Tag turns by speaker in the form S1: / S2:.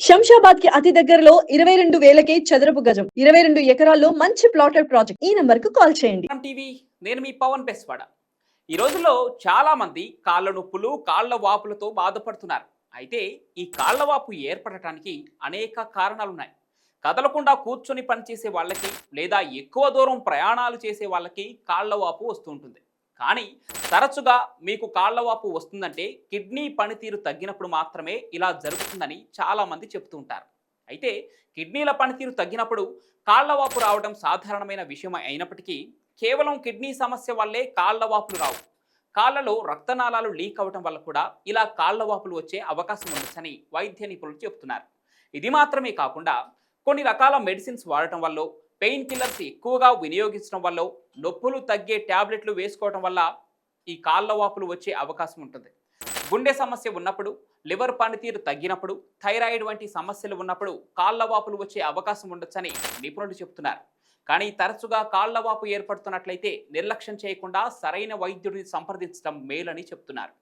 S1: శంషాబాద్కి అతి దగ్గరలో ఇరవై రెండు వేలకే చదరపు గజం ఇరవై రెండు ఎకరాల్లో మంచి ప్లాటెడ్ ప్రాజెక్ట్. ఈ నంబర్కు కాల్ చేయండి.
S2: టీవీ నేను మీ పవన్ బెస్వాడ. ఈ రోజుల్లో చాలా మంది కాళ్ళ నొప్పులు కాళ్ళ వాపులతో బాధపడుతున్నారు. అయితే ఈ కాళ్ళ వాపు ఏర్పడటానికి అనేక కారణాలున్నాయి. కదలకుండా కూర్చొని పనిచేసే వాళ్ళకి లేదా ఎక్కువ దూరం ప్రయాణాలు చేసే వాళ్ళకి కాళ్ళ వాపు వస్తుంటుంది కానీ తరచుగా మీకు కాళ్ళ వాపు వస్తుందంటే కిడ్నీ పనితీరు తగ్గినప్పుడు మాత్రమే ఇలా జరుగుతుందని చాలామంది చెప్తూ ఉంటారు. అయితే కిడ్నీల పనితీరు తగ్గినప్పుడు కాళ్ళ వాపు రావడం సాధారణమైన విషయం అయినప్పటికీ కేవలం కిడ్నీ సమస్య వల్లే కాళ్ళ వాపులు రావు. కాళ్ళలో రక్తనాళాలు లీక్ అవడం వల్ల కూడా ఇలా కాళ్ళ వాపులు వచ్చే అవకాశం ఉండొచ్చని వైద్య నిపుణులు చెబుతున్నారు. ఇది మాత్రమే కాకుండా కొన్ని రకాల మెడిసిన్స్ వాడటం వల్ల పెయిన్ కిల్లర్స్ ఎక్కువగా వినియోగించడం వల్ల నొప్పులు తగ్గే టాబ్లెట్లు వేసుకోవడం వల్ల ఈ కాళ్ళ వాపులు వచ్చే అవకాశం ఉంటుంది. గుండె సమస్య ఉన్నప్పుడు లివర్ పనితీరు తగ్గినప్పుడు థైరాయిడ్ వంటి సమస్యలు ఉన్నప్పుడు కాళ్ళ వాపులు వచ్చే అవకాశం ఉండొచ్చని నిపుణులు చెబుతున్నారు. కానీ తరచుగా కాళ్ళ వాపు ఏర్పడుతున్నట్లయితే నిర్లక్ష్యం చేయకుండా సరైన వైద్యుడిని సంప్రదించడం మేలని చెప్తున్నారు.